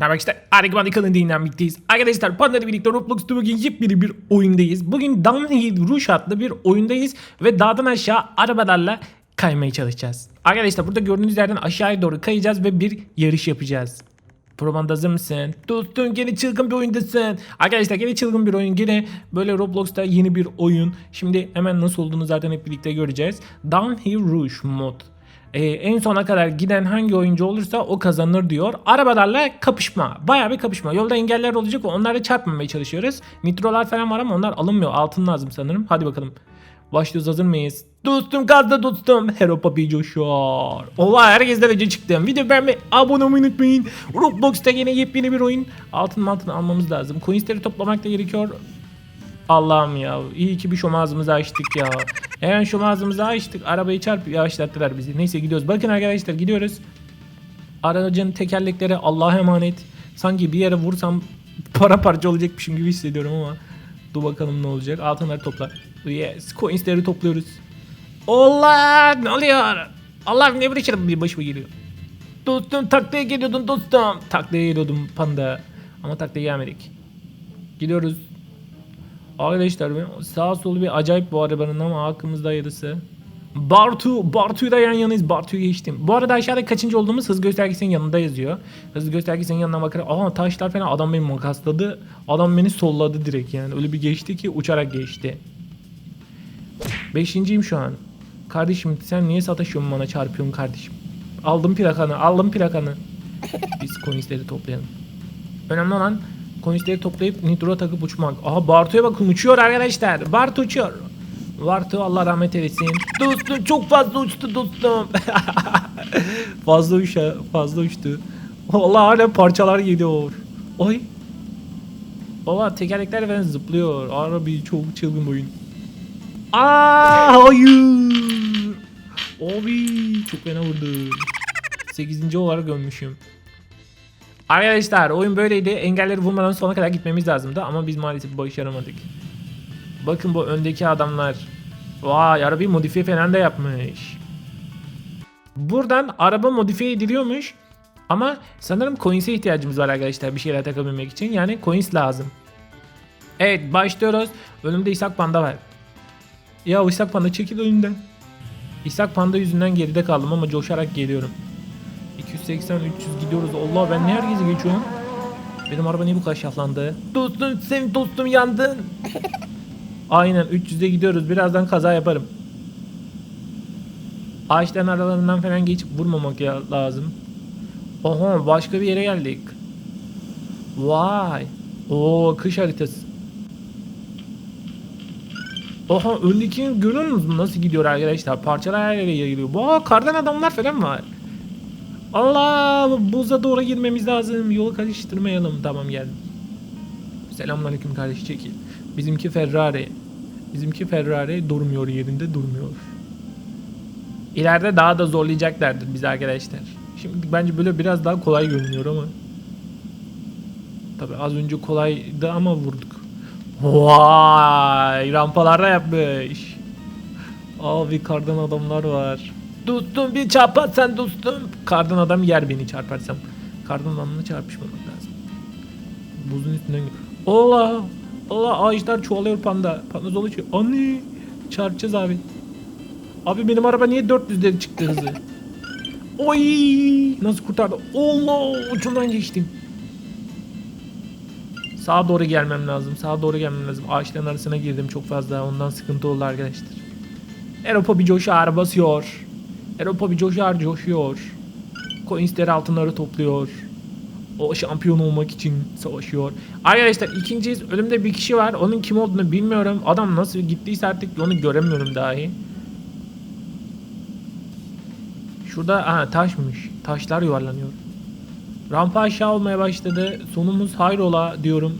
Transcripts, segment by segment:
Merhaba arkadaşlar. Argıman kanalında dinlenmekteyiz. Arkadaşlar Panda'da birlikte Roblox'ta bugün yepyeni bir oyundayız. Bugün Downhill Rush adlı bir oyundayız. Ve dağdan aşağı arabalarla kaymaya çalışacağız. Arkadaşlar burada gördüğünüz yerden aşağıya doğru kayacağız ve bir yarış yapacağız. Probanda hazır mısın? Dostum gene çılgın bir oyundasın. Arkadaşlar gene çılgın bir oyun. Gene böyle Roblox'ta yeni bir oyun. Şimdi hemen nasıl olduğunu zaten hep birlikte göreceğiz. Downhill Rush mod. Ee, en sona kadar giden hangi oyuncu olursa o kazanır diyor. Arabalarla kapışma. Bayağı bir kapışma. Yolda engeller olacak ve onlara çarpmamaya çalışıyoruz. Nitrolar falan var ama onlar alınmıyor. Altın lazım sanırım. Hadi bakalım. Başlıyoruz hazır mıyız? Dostum gazda dostum. Hero Papi coşuyor. Ola herkesten önce çıktım. Video beğenmeyi, abone olmayı unutmayın. Roblox'ta yine yepyeni bir oyun. Altın altın almamız lazım. Coinsleri toplamak da gerekiyor. Allah'ım ya. iyi ki bir şom ağzımızı açtık ya. Hemen şom ağzımızı açtık. Arabayı çarp yavaşlattılar bizi. Neyse gidiyoruz. Bakın arkadaşlar gidiyoruz. Aracın tekerlekleri Allah'a emanet. Sanki bir yere vursam para parça olacakmışım gibi hissediyorum ama. Dur bakalım ne olacak. Altınları topla. Yes. Coinsleri topluyoruz. Allah ne oluyor? Allah ne şey bir başıma geliyor. Dostum taklaya geliyordun dostum. Taklaya geliyordum panda. Ama taklaya gelmedik. Gidiyoruz. Arkadaşlar ben sağ solu bir acayip bu arabanın ama hakkımızda yarısı. Bartu, Bartu'yu da yan yanayız. Bartu'yu geçtim. Bu arada aşağıda kaçıncı olduğumuz hız göstergesinin yanında yazıyor. Hız göstergesinin yanına bakarak aha taşlar falan adam beni makasladı. Adam beni solladı direkt yani. Öyle bir geçti ki uçarak geçti. Beşinciyim şu an. Kardeşim sen niye sataşıyorsun bana çarpıyorsun kardeşim? Aldım plakanı, aldım plakanı. Biz coinsleri toplayalım. Önemli olan coinsleri toplayıp nitro takıp uçmak. Aha Bartu'ya bakın uçuyor arkadaşlar. Bartu uçuyor. Bartu Allah rahmet eylesin. Dostum çok fazla uçtu dostum. fazla uça, fazla uçtu. Allah hala parçalar geliyor. Oy. Baba tekerlekler falan zıplıyor. Arabi çok çılgın oyun. Aa hayır. Abi çok fena vurdu. 8. olarak ölmüşüm. Arkadaşlar oyun böyleydi. Engelleri vurmadan sona kadar gitmemiz lazımdı ama biz maalesef başaramadık. Bakın bu öndeki adamlar. Vay arabayı modifiye falan da yapmış. Buradan araba modifiye ediliyormuş. Ama sanırım coins'e ihtiyacımız var arkadaşlar bir şeyler takabilmek için. Yani coins lazım. Evet başlıyoruz. Önümde İshak Panda var. Ya İshak Panda çekil önünden. İshak Panda yüzünden geride kaldım ama coşarak geliyorum. 280 300 gidiyoruz. Allah ben ne herkesi geçiyorum? Benim araba niye bu kadar şaflandı? Dostum sen dostum yandın. Aynen 300'e gidiyoruz. Birazdan kaza yaparım. Ağaçların aralarından falan geçip vurmamak ya lazım. Oha başka bir yere geldik. Vay. Oo kış haritası. Oha öndekini görüyor musunuz nasıl gidiyor arkadaşlar? Parçalar her yere yayılıyor. Vaa kardan adamlar falan var. Allah buza doğru girmemiz lazım. Yolu karıştırmayalım. Tamam geldim. Selamünaleyküm kardeş çekil. Bizimki Ferrari. Bizimki Ferrari durmuyor yerinde durmuyor. İleride daha da zorlayacaklardır biz arkadaşlar. Şimdi bence böyle biraz daha kolay görünüyor ama. Tabi az önce kolaydı ama vurduk. Vay rampalarda yapmış. Abi kardan adamlar var. Dostum bir çarparsan dostum. Kardan adam yer beni çarparsam. Kardan adamla çarpışmamak lazım. Buzun üstünden Allah Allah ağaçlar çoğalıyor panda. Panda dolaşıyor. Anne çarpacağız abi. Abi benim araba niye 400'lere çıktı hızı? Oy nasıl kurtardı? Allah ucundan geçtim. Sağa doğru gelmem lazım. Sağa doğru gelmem lazım. Ağaçların arasına girdim çok fazla. Ondan sıkıntı oldu arkadaşlar. Europa bir coşar basıyor. Europa bir coşar coşuyor. Coinsleri altınları topluyor. O şampiyon olmak için savaşıyor. Arkadaşlar ikinciyiz. Önümde bir kişi var. Onun kim olduğunu bilmiyorum. Adam nasıl gittiyse artık onu göremiyorum dahi. Şurada aha, taşmış. Taşlar yuvarlanıyor. Rampa aşağı olmaya başladı. Sonumuz hayrola diyorum.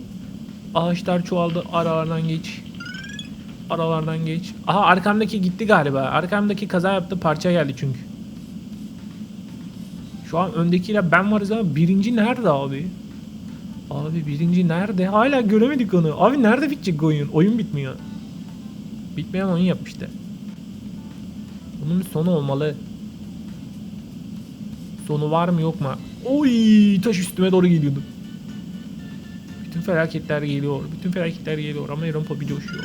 Ağaçlar çoğaldı. Aralardan geç. Aralardan geç. Aha arkamdaki gitti galiba. Arkamdaki kaza yaptı. Parça geldi çünkü. Şu an öndekiyle ben varız ama birinci nerede abi? Abi birinci nerede? Hala göremedik onu. Abi nerede bitecek oyun? Oyun bitmiyor. Bitmeyen oyun yapmıştı. Bunun bir sonu olmalı. Sonu var mı yok mu? Oy taş üstüme doğru geliyordu. Bütün felaketler geliyor. Bütün felaketler geliyor ama Aaron Poppy coşuyor.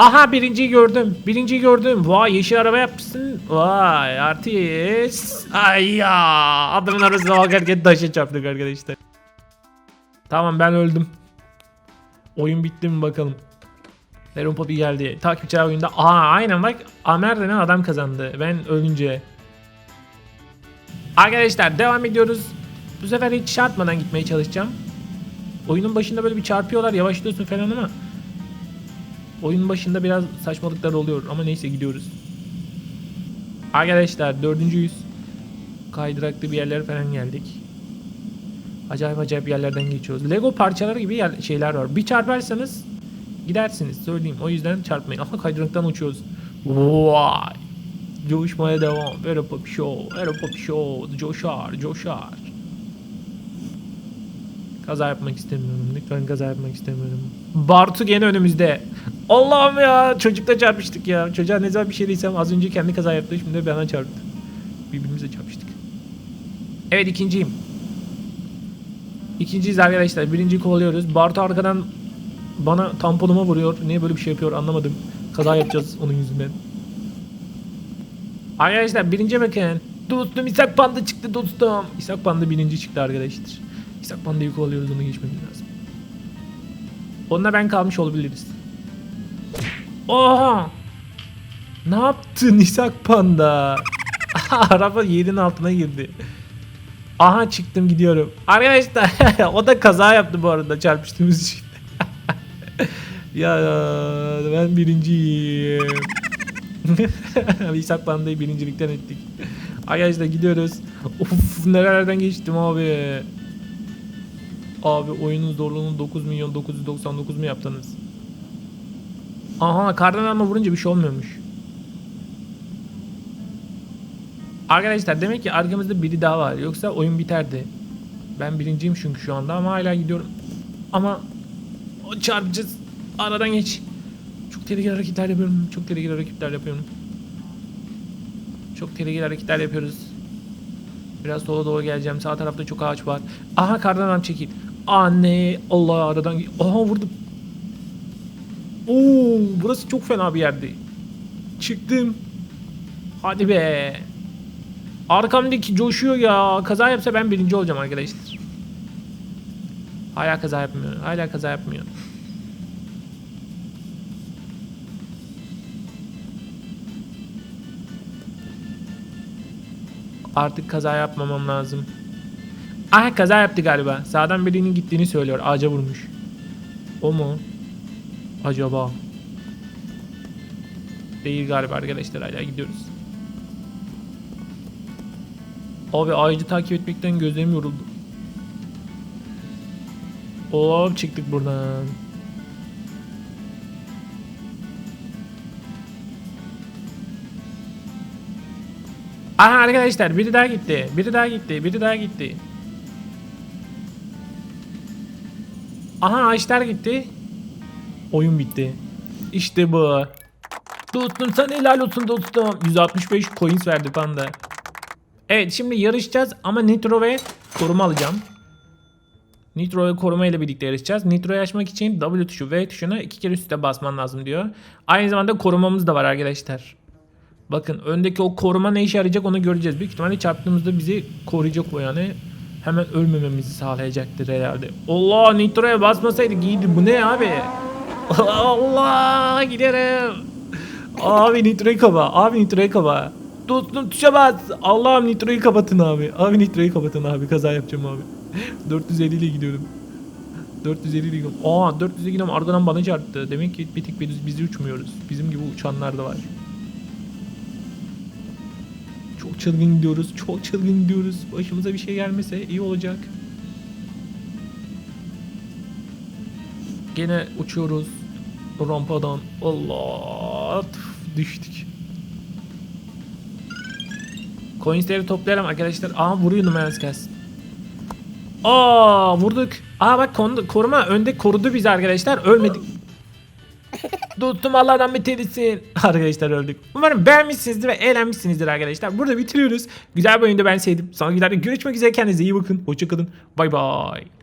Aha birinciyi gördüm. Birinciyi gördüm. Vay yeşil araba yapmışsın. Vay artist. Ay ya. Adamın arasına bakarken taşa çarptık arkadaşlar. Tamam ben öldüm. Oyun bitti mi bakalım. Aaron Poppy geldi. Takipçiler oyunda. Aa aynen bak Amer denen adam kazandı. Ben ölünce. Arkadaşlar devam ediyoruz. Bu sefer hiç çarpmadan gitmeye çalışacağım. Oyunun başında böyle bir çarpıyorlar yavaşlıyorsun falan ama oyunun başında biraz saçmalıklar oluyor ama neyse gidiyoruz. Arkadaşlar dördüncüyüz. Kaydıraklı bir yerlere falan geldik. Acayip acayip yerlerden geçiyoruz. Lego parçaları gibi yer, şeyler var. Bir çarparsanız gidersiniz söyleyeyim. O yüzden çarpmayın. Aha kaydıraktan uçuyoruz. Vay. Coşmaya devam. Europa Show. Europa Show. Coşar. Coşar. Kaza yapmak istemiyorum. Lütfen kaza yapmak istemiyorum. Bartu gene önümüzde. Allah'ım ya. Çocukla çarpıştık ya. Çocuğa ne zaman bir şey değilsem az önce kendi kaza yaptı. Şimdi de bana çarptı. Birbirimize çarpıştık. Evet ikinciyim. İkinciyiz arkadaşlar. Birinciyi kovalıyoruz. Bartu arkadan bana tamponuma vuruyor. Niye böyle bir şey yapıyor anlamadım. Kaza yapacağız onun yüzünden. Arkadaşlar birinci bakın. Dostum İshak Panda çıktı dostum. İshak Panda birinci çıktı arkadaşlar. İshak Panda'yı kovalıyoruz onu geçmemiz lazım. Onunla ben kalmış olabiliriz. Oha! Ne yaptın İshak Panda? Araba yerin altına girdi. Aha çıktım gidiyorum. Arkadaşlar o da kaza yaptı bu arada çarpıştığımız için. ya ben birinciyim. İshak Panda'yı birincilikten ettik. Arkadaşlar gidiyoruz. Of nerelerden geçtim abi. Abi oyunun zorluğunu 9 milyon 999 mu yaptınız? Aha kardan alma vurunca bir şey olmuyormuş. Arkadaşlar demek ki arkamızda biri daha var. Yoksa oyun biterdi. Ben birinciyim çünkü şu anda ama hala gidiyorum. Ama çarpacağız. Aradan geç. Çok tehlikeli hareketler yapıyorum. Çok tehlikeli hareketler yapıyorum. Çok tehlikeli hareketler yapıyoruz. Biraz sola doğru geleceğim. Sağ tarafta çok ağaç var. Aha kardan adam çekil. Anne Allah aradan Aha vurdum. Oo burası çok fena bir yerdi. Çıktım. Hadi be. Arkamdaki coşuyor ya. Kaza yapsa ben birinci olacağım arkadaşlar. Hala kaza yapmıyor. Hala kaza yapmıyor. Artık kaza yapmamam lazım. Ah kaza yaptı galiba. Sağdan birinin gittiğini söylüyor. Ağaca vurmuş. O mu? Acaba? Değil galiba arkadaşlar hala gidiyoruz. Abi ağacı takip etmekten gözlerim yoruldu. Hop çıktık buradan. Aha arkadaşlar biri daha gitti. Biri daha gitti. Biri daha gitti. Aha ağaçlar gitti. Oyun bitti. İşte bu. Dostum sana helal olsun dostum. 165 coins verdi panda. Evet şimdi yarışacağız ama Nitro ve koruma alacağım. Nitro ve koruma ile birlikte yarışacağız. Nitro'yu açmak için W tuşu V tuşuna iki kere üstte basman lazım diyor. Aynı zamanda korumamız da var arkadaşlar. Bakın öndeki o koruma ne işe yarayacak onu göreceğiz. Büyük ihtimalle çarptığımızda bizi koruyacak o yani. Hemen ölmememizi sağlayacaktır herhalde. Allah Nitro'ya basmasaydık iyiydi. Bu ne abi? Allah giderim. Abi Nitro'yu kaba. Abi Nitro'yu kaba. Dostum tuşa bas. Allah'ım Nitro'yu kapatın abi. Abi Nitro'yu kapatın abi. Kaza yapacağım abi. 450 ile gidiyorum. 450 ile gidiyorum. Aa 450 gidiyorum. Arkadan bana çarptı. Demek ki bir tek biz, biz uçmuyoruz. Bizim gibi uçanlar da var. Çılgın gidiyoruz. Çok çılgın gidiyoruz. Başımıza bir şey gelmese iyi olacak. Gene uçuyoruz. Rampadan. Allah. Tüf, düştük. Coinsleri toplayalım arkadaşlar. Aa vuruyor numaranız gelsin. Aa vurduk. Aa bak koruma önde korudu bizi arkadaşlar. Ölmedik. Dostum Allah rahmet eylesin. Arkadaşlar öldük. Umarım beğenmişsinizdir ve eğlenmişsinizdir arkadaşlar. Burada bitiriyoruz. Güzel bir oyunda ben sevdim. Sonraki görüşmek üzere. Kendinize iyi bakın. Hoşçakalın. Bay bay.